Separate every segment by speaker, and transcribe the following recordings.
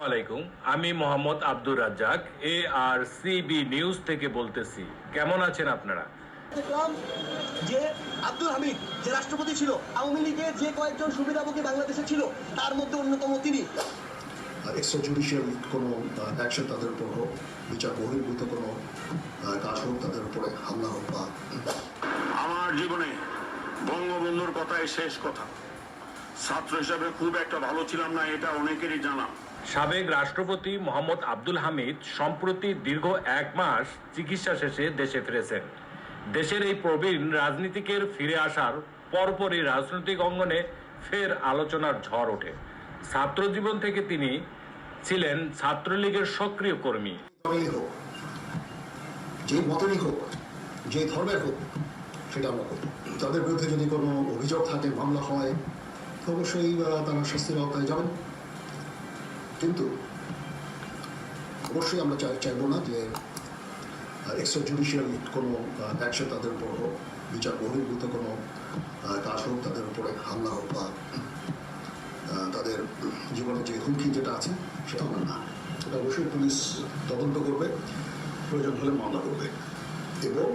Speaker 1: আলাইকুম আমি Mohammad Abdur Razzak A R CB news থেকে বলতেছি। কেমন আছেন আপনারা?
Speaker 2: দেখলাম যে আব্দুল হামিদ যে রাষ্ট্রপতি ছিল আওয়ামী লীগের যে কয়েকজন সুবিধাভোগী বাংলাদেশে ছিল তার মধ্যে অন্যতম তিনি।
Speaker 3: এক্সট্রা জুডিশিয়াল কোনো অ্যাকশন তাদের উপর হোক বিচার বহির্ভূত কোনো কাজ হোক তাদের উপরে হামলা হোক বা
Speaker 4: আমার জীবনে বঙ্গবন্ধুর কথাই শেষ কথা। ছাত্র হিসাবে খুব একটা ভালো ছিলাম না এটা অনেকেরই জানা।
Speaker 1: সাবেক রাষ্ট্রপতি মোহাম্মদ আব্দুল হামিদ সম্প্রতি দীর্ঘ এক মাস চিকিৎসা শেষে দেশে ফিরেছেন। দেশের এই প্রবীণ রাজনীতিকের ফিরে আসার পরপরই রাজনৈতিক অঙ্গনে ফের আলোচনার ঝড় ওঠে। ছাত্র জীবন থেকে তিনি ছিলেন ছাত্রলীগের সক্রিয় কর্মী।
Speaker 3: যে মতেরই হোক, যে ধর্মের হোক, সেটা আমরা করব। তাদের বিরুদ্ধে যদি কোনো অভিযোগ থাকে, মামলা হয় অবশ্যই তারা শাস্তির আওতায় যাবেন। কিন্তু অবশ্যই আমরা চাই চাইব না যে এক্সট্রা জুডিশিয়াল কোনো অ্যাকশন তাদের উপর হোক, বিচার বহির্ভূত কোনো কাজ হোক, তাদের উপরে হামলা হোক বা তাদের জীবনে যে হুমকি যেটা আছে, সেটা আমরা না সেটা অবশ্যই পুলিশ তদন্ত করবে, প্রয়োজন হলে মামলা করবে, এবং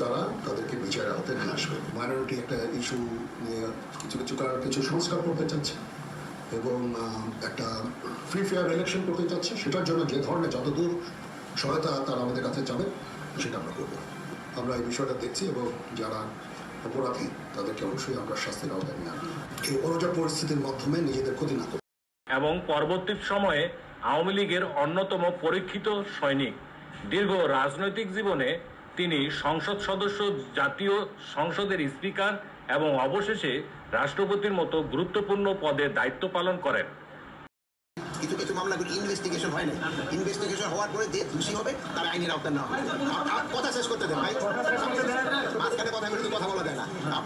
Speaker 3: তারা তাদেরকে বিচারের আওতায় নিয়ে আসবে। মাইনরিটি একটা ইস্যু নিয়ে কিছু কিছু কিছু সংস্কার করতে চাচ্ছে। এবং একটা ফ্রি ফেয়ার ইলেকশন করতে চাচ্ছে, সেটার জন্য যে ধরনের যতদূর সহায়তা তারা আমাদের কাছে যাবে সেটা আমরা করব। আমরা এই বিষয়টা দেখছি এবং যারা অপরাধী, তাদেরকে অবশ্যই আমরা শাস্তির আওতায় নিয়ে আনব এই অনুযায়ী পরিস্থিতির মাধ্যমে নিজেদের ক্ষতি না করব
Speaker 1: এবং পরবর্তী সময়ে আওয়ামী লীগের অন্যতম পরীক্ষিত সৈনিক। দীর্ঘ রাজনৈতিক জীবনে তিনি সংসদ সদস্য জাতীয় সংসদের স্পিকার এবং অবশেষে রাষ্ট্রপতির মতো গুরুত্বপূর্ণ পদে দায়িত্ব পালন করেন।
Speaker 5: কিছু কিছু মামলাগুলো ইনভেস্টিগেশন হয় না ইনভেস্টিগেশন হওয়ার পরে যে দোষী হবে তার আইনের আওতায় না হবে। কথা শেষ করতে দেন ভাই। মাঝখানে কথা কথা বলা যায়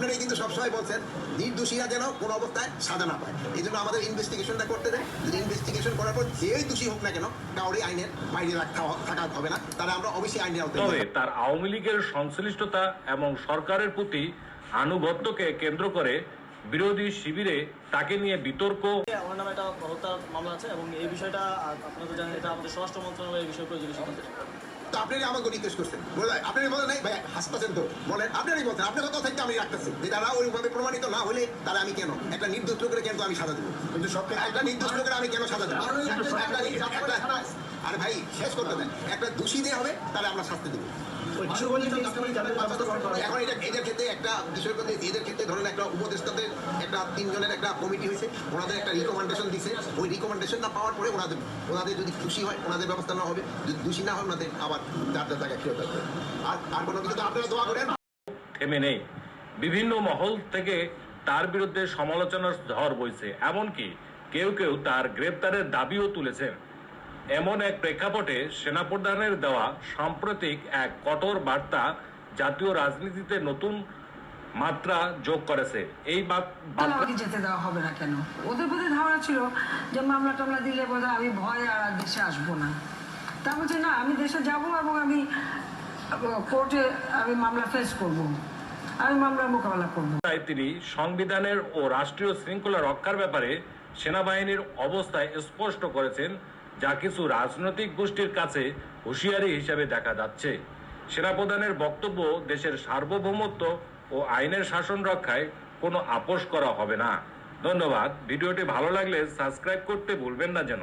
Speaker 5: আপনারাই কিন্তু সবসময় বলছেন নির্দোষীরা যেন কোনো অবস্থায় সাজা না পায়। এই জন্য আমাদের ইনভেস্টিগেশনটা করতে দেয় যদি ইনভেস্টিগেশন করার পর যেই দোষী হোক না কেন কাউরি আইনের বাইরে রাখা থাকা হবে না। তাহলে আমরা অবশ্যই আইনের আওতায়
Speaker 1: তবে তার আওয়ামী লীগের সংশ্লিষ্টতা এবং সরকারের প্রতি আনুগত্যকে কেন্দ্র করে বিরোধী শিবিরে তাকে নিয়ে বিতর্ক।
Speaker 6: আমার নামে একটা হত্যার মামলা আছে এবং এই বিষয়টা আপনারা তো জানেন এটা আমাদের স্বরাষ্ট্র মন্ত্রণালয় এই বিষয়ে প্রয়োজনীয়।
Speaker 5: তো আপনারই আমাকে রিকোয়েস্ট করছেন। বলে আপনারই বলেন নাই ভাই হাসপাতাল তো। বলেন আপনারই বলছেন আপনার কথা থেকে আমি রাখতেছি। যে তারা ওইভাবে প্রমাণিত না হলে তাহলে আমি কেন? একটা নির্দোষ লোকের কেন আমি সাজা দেবো? কিন্তু সব একটা নির্দোষ লোকের আমি কেন সাজা দেবো? একটা- আরে ভাই শেষ করতে দেন। একটা দোষী দিয়ে হবে তাহলে আমরা শাস্তি দেবো। এখন এটা এদের ক্ষেত্রে একটা বিষয় করতে এদের ক্ষেত্রে ধরেন একটা উপদেষ্টাদের একটা তিনজনের একটা কমিটি হয়েছে ওনাদের একটা রিকমেন্ডেশন দিছে। ওই রিকমেন্ডেশন না পাওয়ার পরে ওনাদের ওনাদের যদি খুশি হয় ওনাদের ব্যবস্থা না হবে। যদি দোষী না হয় ওনাদের আবার যার যার জায়গায় ফেরত আসবে। আর আর কোনো কিছু তো আপনারা দোয়া করেন?
Speaker 1: থেমে নেই। বিভিন্ন মহল থেকে তার বিরুদ্ধে সমালোচনার ঝড় বইছে। এমনকি কেউ কেউ তার গ্রেপ্তারের দাবিও তুলেছেন। এমন এক প্রেক্ষাপটে সেনাপ্রধানের দেওয়া সাম্প্রতিক এক কঠোর বার্তা জাতীয় রাজনীতিতে নতুন মাত্রা যোগ করেছে। এই
Speaker 7: আমাকে যেতে দেওয়া হবে না কেন? ওদের প্রতি ধারণা ছিল যে মামলা টামলা দিলে বোধ আমি ভয়ে আর দেশে আসব না। তা বলছে না আমি দেশে যাব এবং আমি কোর্টে আমি মামলা ফেস করব। আমি মামলার মোকাবেলা করব।
Speaker 1: তাই তিনি সংবিধানের ও রাষ্ট্রীয় শৃঙ্খলা রক্ষার ব্যাপারে সেনাবাহিনীর অবস্থায় স্পষ্ট করেছেন যা কিছু রাজনৈতিক গোষ্ঠীর কাছে হুঁশিয়ারি হিসাবে দেখা যাচ্ছে। সেনাপ্রধানের বক্তব্য দেশের সার্বভৌমত্ব ও আইনের শাসন রক্ষায় কোনো আপোষ করা হবে না। ধন্যবাদ। ভিডিওটি ভালো লাগলে সাবস্ক্রাইব করতে ভুলবেন না যেন।